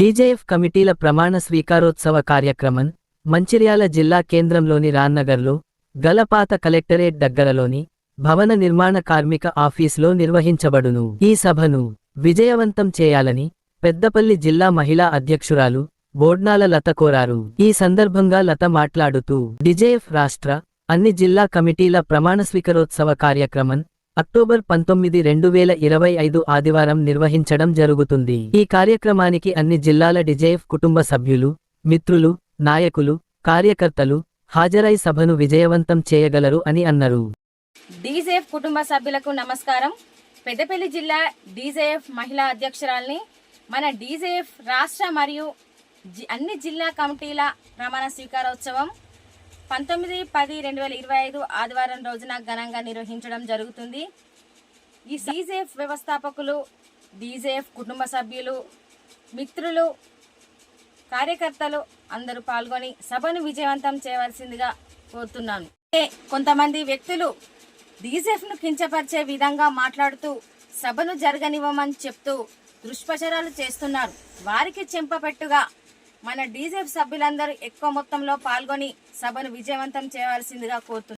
DJF కమిటీల ప్రమాణ స్వీకారోత్సవ కార్యక్రమం మంచిర్యాల జిల్లా కేంద్రంలోని రాన్నగర్లో గలపాత కలెక్టరేట్ దగ్గరలోని భవన నిర్మాణ కార్మిక ఆఫీసులో నిర్వహించబడును. ఈ సభను విజయవంతం చేయాలని పెద్దపల్లి జిల్లా మహిళా అధ్యక్షురాలు బోడ్నాల లత కోరారు. ఈ సందర్భంగా లత మాట్లాడుతూ డిజేఎఫ్ రాష్ట్ర అన్ని జిల్లా కమిటీల ప్రమాణ స్వీకారోత్సవ కార్యక్రమం అక్టోబర్ పంతొమ్మిది రెండు వేల ఇరవై ఐదు ఆదివారం నిర్వహించడం జరుగుతుంది. ఈ కార్యక్రమానికి అన్ని జిల్లాల డిజేఎఫ్ కుటుంబ సభ్యులు మిత్రులు నాయకులు కార్యకర్తలు హాజరై సభను విజయవంతం చేయగలరు అని అన్నారు. డీజేఎఫ్ కుటుంబ సభ్యులకు నమస్కారం. పెద్దపల్లి జిల్లా డీజేఎఫ్ మహిళా అధ్యక్షురాల్ని మన డీజేఎఫ్ రాష్ట్ర మరియు జి- అన్ని జిల్లా కమిటీల ప్రమాణ స్వీకారోత్సవం పంతొమ్మిది పది రెండు వేల ఇరవై ఐదు ఆదివారం రోజున ఘనంగా నిర్వహించడం జరుగుతుంది. ఈ డీజేఎఫ్ వ్యవస్థాపకులు డీజేఎఫ్ కుటుంబ సభ్యులు మిత్రులు కార్యకర్తలు అందరూ పాల్గొని సభను విజయవంతం చేయవలసిందిగా కోరుతున్నాను. కొంతమంది వ్యక్తులు డీజేఎఫ్ను కించపరిచే విధంగా మాట్లాడుతూ సభను జరగనివ్వమని చెప్తూ దుష్ప్రచారాలు చేస్తున్నారు. వారికి చెంపపెట్టుగా మన డీజేపీ సభ్యులందరూ ఎక్కువ మొత్తంలో పాల్గొని సభను విజయవంతం చేయవలసిందిగా కోరుతున్నారు